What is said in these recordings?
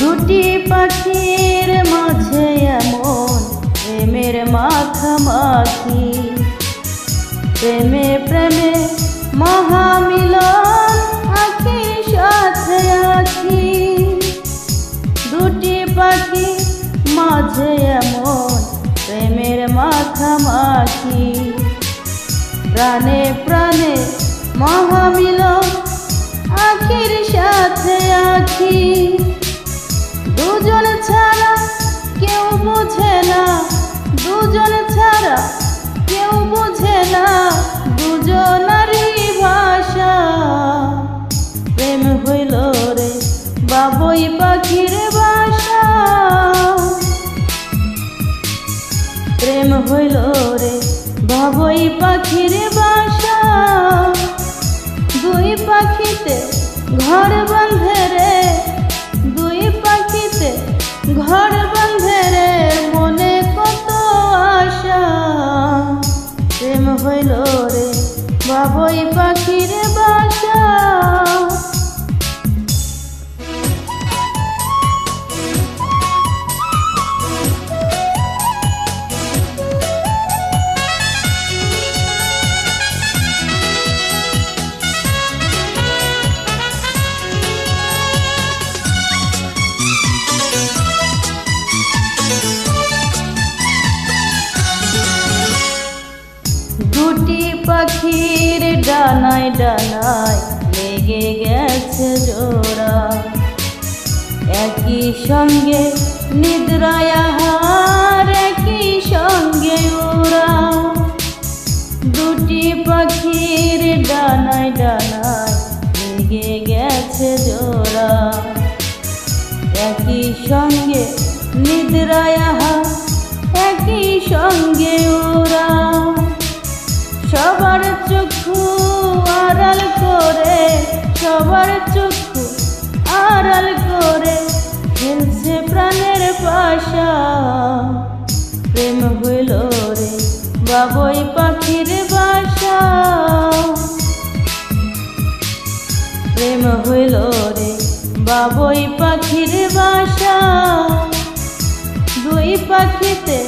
দুটি পাখির মাঝে এমন প্রেমের মাখামাখি। প্রেমে প্রেমে মহামিলন আখি সাথে আখি দুটি পাখি মাঝে এমন প্রেমের মাখামাখি। প্রাণে প্রাণে মহামিলন আখির সাথে আখি বাবুই পাখির বাসা। প্রেম হইল রে বাবই পাখির বাসা। দুই পাখিতে ঘর বাঁধে রে, দুই পাখিতে ঘর পাখির ডানায় ডানায় লেগে গেছে জোড়া। একই সঙ্গে নিদ্রায় আহার, একই সঙ্গে ওরা দুটি পাখির ডানায় ডানায় লেগে গেছে জোড়া। একই সঙ্গে নিদ্রায় আহার, একই সঙ্গে সবার চক্ষু আড়াল করে খেলছে প্রাণের পাশা। প্রেম হইল রে বাবই পাখির বাসা। প্রেম হইল রে বাবই পাখির বাসা। দুই পাখিতে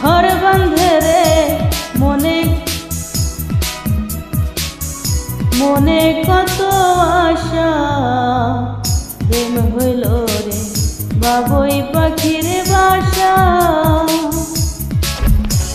ঘর বাঁধে রে